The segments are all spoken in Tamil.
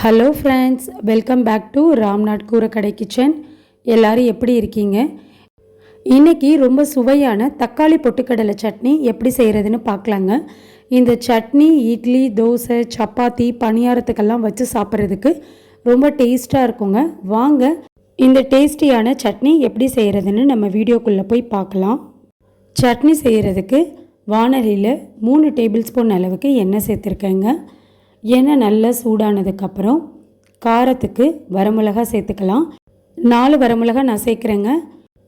Hello friends welcome back to Ramnad Koorakadai kitchen எல்லாரும் எப்படி இருக்கீங்க? இன்னைக்கு ரொம்ப சுவையான தக்காளி பொட்டுக்கடலை சட்னி எப்படி செய்கிறதுன்னு பார்க்கலாங்க. இந்த சட்னி இட்லி தோசை சப்பாத்தி பணியாரத்துக்கெல்லாம் வச்சு சாப்பிட்றதுக்கு ரொம்ப டேஸ்ட்டாக இருக்குங்க. வாங்க இந்த டேஸ்டியான சட்னி எப்படி செய்கிறதுன்னு நம்ம வீடியோக்குள்ளே போய் பார்க்கலாம். சட்னி செய்கிறதுக்கு வானலியில் மூணு டேபிள் ஸ்பூன் அளவுக்கு எண்ணெய் சேர்த்துருக்கேங்க. எண்ணெய் நல்லா சூடானதுக்கப்புறம் காரத்துக்கு வரமிளகா சேர்த்துக்கலாம். நாலு வரமிளகா நான் சேர்க்குறேங்க.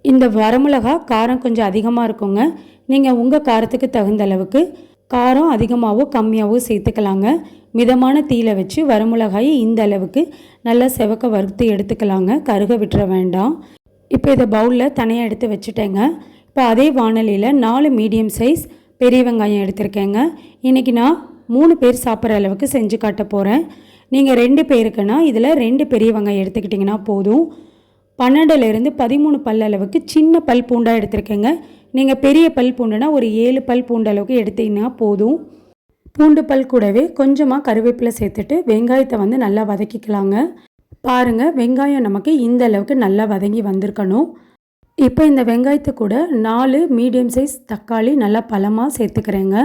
இந்த வரமிளகா காரம் கொஞ்சம் அதிகமாக இருக்குங்க. நீங்கள் உங்கள் காரத்துக்கு தகுந்த அளவுக்கு காரம் அதிகமாகவோ கம்மியாகவோ சேர்த்துக்கலாங்க. மிதமான தீயில வச்சு வரமிளகாயை இந்த அளவுக்கு நல்லா செவக்க வறுத்து எடுத்துக்கலாங்க. கருக விட்டுற வேண்டாம். இப்போ இதை பவுலில் தனியாக எடுத்து வச்சுட்டேங்க. இப்போ அதே வானலியில் நாலு மீடியம் சைஸ் பெரிய வெங்காயம் எடுத்திருக்கேங்க. இன்றைக்கி நான் மூணு பேர் சாப்பிட்ற அளவுக்கு செஞ்சு காட்ட போகிறேன் நீங்கள் ரெண்டு பேருக்குன்னா இதில் ரெண்டு பெரிய வெங்காயம் எடுத்துக்கிட்டிங்கன்னா போதும். பன்னெண்டுலேருந்து பதிமூணு பல் அளவுக்கு சின்ன பல் பூண்டாக எடுத்துருக்கேங்க. நீங்கள் பெரிய பல் பூண்டுனா ஒரு ஏழு பல் பூண்டு அளவுக்கு எடுத்தீங்கன்னா போதும். பூண்டு பல் கூடவே கொஞ்சமாக கருவேப்பிலை சேர்த்துட்டு வெங்காயத்தை வந்து நல்லா வதக்கிக்கலாங்க. பாருங்கள் வெங்காயம் நமக்கு இந்த அளவுக்கு நல்லா வதங்கி வந்திருக்கணும். இப்போ இந்த வெங்காயத்தை கூட நாலு மீடியம் சைஸ் தக்காளி நல்லா பழமாக சேர்த்துக்கிறேங்க.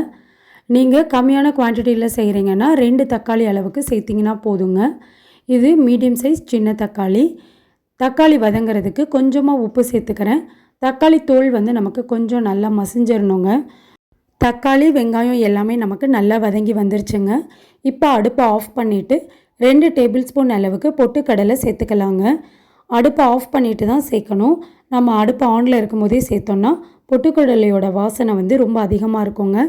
நீங்கள் கம்மியான குவான்டிட்டியில் செய்கிறீங்கன்னா ரெண்டு தக்காளி அளவுக்கு சேர்த்திங்கன்னா போதுங்க. இது மீடியம் சைஸ் சின்ன தக்காளி. தக்காளி வதங்கிறதுக்கு கொஞ்சமாக உப்பு சேர்த்துக்கிறேன். தக்காளி தோல் வந்து நமக்கு கொஞ்சம் நல்லா மசிஞ்சிடணுங்க தக்காளி வெங்காயம் எல்லாமே நமக்கு நல்லா வதங்கி வந்துருச்சுங்க. இப்போ அடுப்பை ஆஃப் பண்ணிவிட்டு ரெண்டு டேபிள் ஸ்பூன் அளவுக்கு பொட்டுக்கடலை சேர்த்துக்கலாங்க. அடுப்பை ஆஃப் பண்ணிட்டு தான் சேர்க்கணும். நம்ம அடுப்பு ஆனில் இருக்கும்போதே சேர்த்தோன்னா பொட்டுக்கடலையோட வாசனை வந்து ரொம்ப அதிகமாக இருக்குங்க.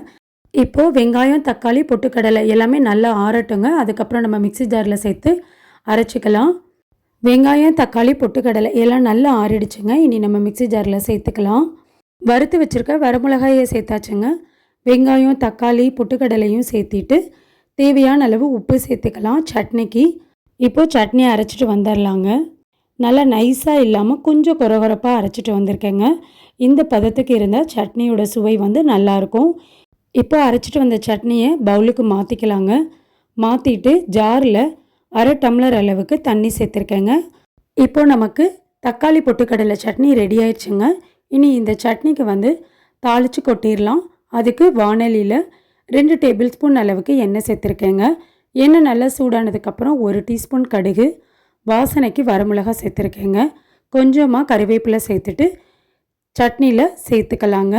இப்போது வெங்காயம் தக்காளி பொட்டுக்கடலை எல்லாமே நல்லா ஆறட்டுங்க. அதுக்கப்புறம் நம்ம மிக்ஸி ஜாரில் சேர்த்து அரைச்சிக்கலாம். வெங்காயம் தக்காளி பொட்டுக்கடலை எல்லாம் நல்லா ஆறிடுச்சுங்க. இனி நம்ம மிக்ஸி ஜாரில் சேர்த்துக்கலாம். வறுத்து வச்சுருக்க வரமிளகாயை சேர்த்தாச்சுங்க. வெங்காயம் தக்காளி பொட்டுக்கடலையும் சேர்த்திட்டு தேவையான அளவு உப்பு சேர்த்துக்கலாம். சட்னிக்கு இப்போது சட்னி அரைச்சிட்டு வந்துடலாங்க நல்லா நைஸாக இல்லாமல் கொஞ்சம் குறகுறப்பாக அரைச்சிட்டு வந்திருக்கேங்க. இந்த பதத்துக்கு இருந்தால் சட்னியோட சுவை வந்து நல்லாயிருக்கும் இப்போ அரைச்சிட்டு வந்த சட்னியை பவுலுக்கு மாற்றிக்கலாங்க மாற்றிட்டு ஜாரில் அரை டம்ளர் அளவுக்கு தண்ணி சேர்த்துருக்கேங்க. இப்போ நமக்கு தக்காளி பொட்டுக்கடலை சட்னி ரெடி ஆயிடுச்சுங்க. இனி இந்த சட்னிக்கு வந்து தாளித்து கொட்டிடலாம். அதுக்கு வானலியில் ரெண்டு டேபிள் ஸ்பூன் அளவுக்கு எண்ணெய் சேர்த்துருக்கேங்க. எண்ணெய் நல்லா சூடானதுக்கப்புறம் ஒரு டீஸ்பூன் கடுகு வாசனைக்கு வரமிளகா சேர்த்துருக்கேங்க. கொஞ்சமாக கறிவேப்பிலை சேர்த்துட்டு சட்னியில் சேர்த்துக்கலாங்க.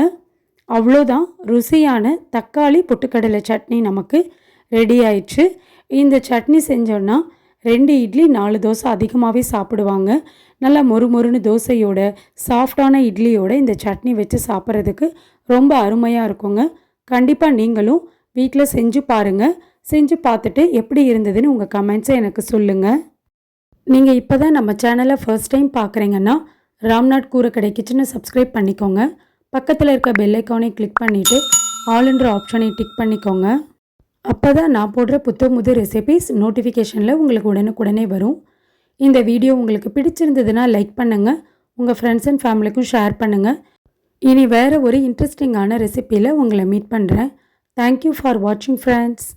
அவ்வளோதான். ருசியான தக்காளி பொட்டுக்கடலை சட்னி நமக்கு ரெடி ஆயிடுச்சு. இந்த சட்னி செஞ்சோன்னா ரெண்டு இட்லி நாலு தோசை அதிகமாகவே சாப்பிடுவாங்க. நல்லா மொறு மொறுன்னு தோசையோட சாஃப்டான இட்லியோட இந்த சட்னி வச்சு சாப்பிட்றதுக்கு ரொம்ப அருமையாக இருக்குங்க. கண்டிப்பாக நீங்களும் வீட்டில் செஞ்சு பாருங்கள் செஞ்சு பார்த்துட்டு எப்படி இருந்ததுன்னு உங்கள் கமெண்ட்ஸை எனக்கு சொல்லுங்கள் நீங்கள் இப்போ தான் நம்ம சேனலை ஃபர்ஸ்ட் டைம் பார்க்குறீங்கன்னா ராம்நாட் கூரக்கடை கிச்சனை சப்ஸ்கிரைப் பண்ணிக்கோங்க. பக்கத்தில் இருக்க பெல்லைக்கானை கிளிக் பண்ணிவிட்டு ஆளுன்ற ஆப்ஷனை டிக் பண்ணிக்கோங்க. அப்போ தான் நான் போடுற புத்த புது ரெசிபீஸ் நோட்டிஃபிகேஷனில் உங்களுக்கு உடனுக்குடனே வரும். இந்த வீடியோ உங்களுக்கு பிடிச்சிருந்ததுன்னா லைக் பண்ணுங்கள் உங்கள் ஃப்ரெண்ட்ஸ் அண்ட் ஃபேமிலிக்கும் ஷேர் பண்ணுங்கள் இனி வேறு ஒரு இன்ட்ரெஸ்டிங்கான ரெசிப்பியில் உங்களை மீட் பண்ணுறேன் தேங்க்யூ ஃபார் வாட்சிங் ஃப்ரெண்ட்ஸ்